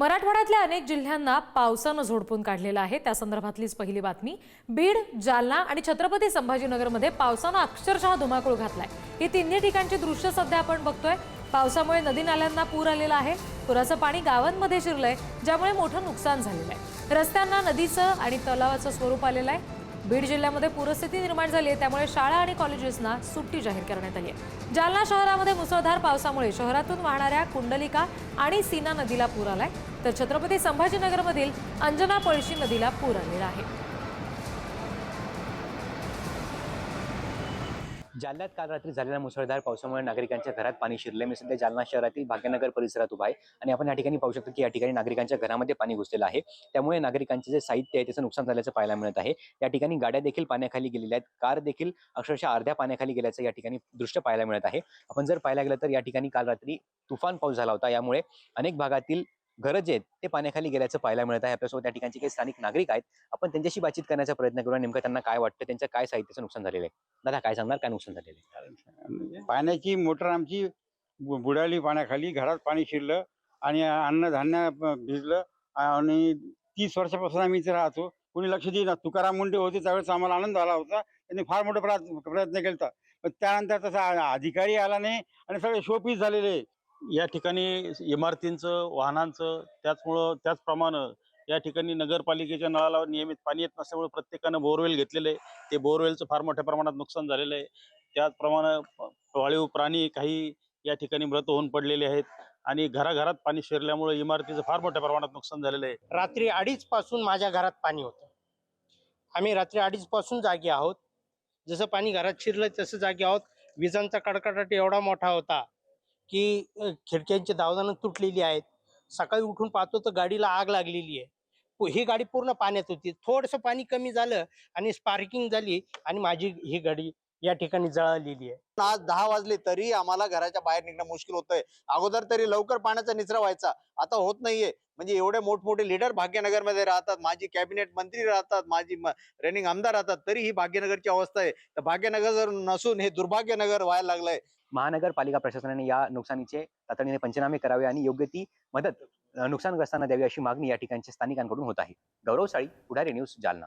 मराठवाड्यातल्या अनेक जिल्ह्यांना पावसानं झोडपून काढलेलं आहे. त्या संदर्भातलीच पहिली बातमी. बीड जालना आणि छत्रपती संभाजीनगरमध्ये पावसानं अक्षरशः धुमाकूळ घातलाय. ही तिन्ही ठिकाणची दृश्य सध्या आपण बघतोय. पावसामुळे नदी नाल्यांना पूर आलेला आहे. पुराचं पाणी गावांमध्ये शिरलंय ज्यामुळे मोठं नुकसान झालेलं आहे. रस्त्यांना नदीचं आणि तलावाचं स्वरूप आलेलं आहे. बीड जिल्ह्यामध्ये पूरस्थिती निर्माण झाली आहे त्यामुळे शाळा आणि कॉलेजेसना सुट्टी जाहीर करण्यात आली आहे. जालना शहरामध्ये मुसळधार पावसामुळे शहरातून वाहणाऱ्या कुंडलिका आणि सीना नदीला पूर आलाय. तर छत्रपती संभाजीनगरमधील अंजना पळशी नदीला पूर आलेला आहे. जालन्यात काल रात्री झालेल्या मुसळधार पावसामुळे नागरिकांच्या घरात पाणी शिरले. मी सध्या जालना शहरातील भाग्यनगर परिसरात उभा आहे आणि आपण या ठिकाणी पाहू शकतो की या ठिकाणी नागरिकांच्या घरामध्ये पाणी घुसलेलं आहे. त्यामुळे नागरिकांचे जे साहित्य आहे त्याचं नुकसान झाल्याचं पाहायला मिळत आहे. या ठिकाणी गाड्या देखील पाण्याखाली गेलेल्या आहेत. कार देखील अक्षरशः अर्ध्या पाण्याखाली गेल्याचं या ठिकाणी दृश्य पाहायला मिळत आहे. आपण जर पाहायला गेलं तर या ठिकाणी काल रात्री तुफान पाऊस झाला होता. यामुळे अनेक भागातील घरं जे आहेत ते पाण्याखाली गेल्याचं पाहायला मिळत आहे. आपल्यासोबत त्या ठिकाणचे काही स्थानिक नागरिक आहेत. आपण त्यांच्याशी बातचीत करण्याचा प्रयत्न करूया. नेमकं त्यांना काय वाटतं? त्यांच्या काय साहित्याचं नुकसान झालेलं आहे? दादा काय सांगणार? काय नुकसान झालेलं आहे? म्हणजे पाण्याची मोटर आमची बु- बुडाली पाण्याखाली. घरात पाणी शिरलं आणि अन्नधान्य ब- भिजलं आणि तीस वर्षापासून आम्ही इथे राहतो. कोणी लक्ष देईना तुकाराम मुंडे होते त्यावेळेस आम्हाला आनंद झाला होता. त्यांनी फार मोठा प्रयत्न प्रयत्न केला होता. पण त्यानंतर तसा अधिकारी आला नाही आणि सगळे शोपीस झालेले. आहे. या ठिकाणी इमारतींचं वाहनांचं त्याचमुळं त्याचप्रमाणे या ठिकाणी नगरपालिकेच्या नळाला नियमित पाणी येत नसल्यामुळे प्रत्येकानं बोरवेल घेतलेलं. आहे ते बोरवेलचं फार मोठ्या प्रमाणात नुकसान झालेलं आहे. त्याचप्रमाणे पाळीव प्राणी काही या ठिकाणी मृत होऊन पडलेले आहेत आणि घराघरात पाणी शिरल्यामुळे इमारतीचं फार मोठ्या प्रमाणात नुकसान झालेलं आहे. रात्री अडीच पासून माझ्या घरात पाणी होतं. आम्ही रात्री अडीच पासून जागे आहोत. जसं पाणी घरात शिरलं तसं जागे आहोत. विजांचा कडकडाट एवढा मोठा होता. की खिडक्यांची दावदानं तुटलेली आहेत. सकाळी उठून पाहतो तर गाडीला आग लागलेली आहे. ही गाडी पूर्ण पाण्यात होती. थोडंसं पाणी कमी झालं आणि स्पार्किंग झाली आणि माझी ही गाडी या ठिकाणी जळालेली आहे. आज दहा वाजले तरी आम्हाला घराच्या बाहेर निघणं मुश्किल होतंय. अगोदर तरी लवकर पाण्याचा निचरा व्हायचा. आता होत नाहीये. म्हणजे एवढे मोठमोठे लीडर भाग्यनगरमध्ये राहतात माझी कॅबिनेट मंत्री राहतात माझी रनिंग आमदार राहतात तरी ही भाग्यनगरची अवस्था आहे. तर भाग्यनगर जर नसून हे दुर्भाग्यनगर व्हायला लागलंय. महानगरपालिका प्रशासनाने या नुकसानीचे तातडीने पंचनामे करावे आणि योग्य ती मदत नुकसानग्रस्तांना द्यावी अशी मागणी या ठिकाणच्या स्थानिकांकडून होत आहे. गौरव साळी पुढारी न्यूज जालना.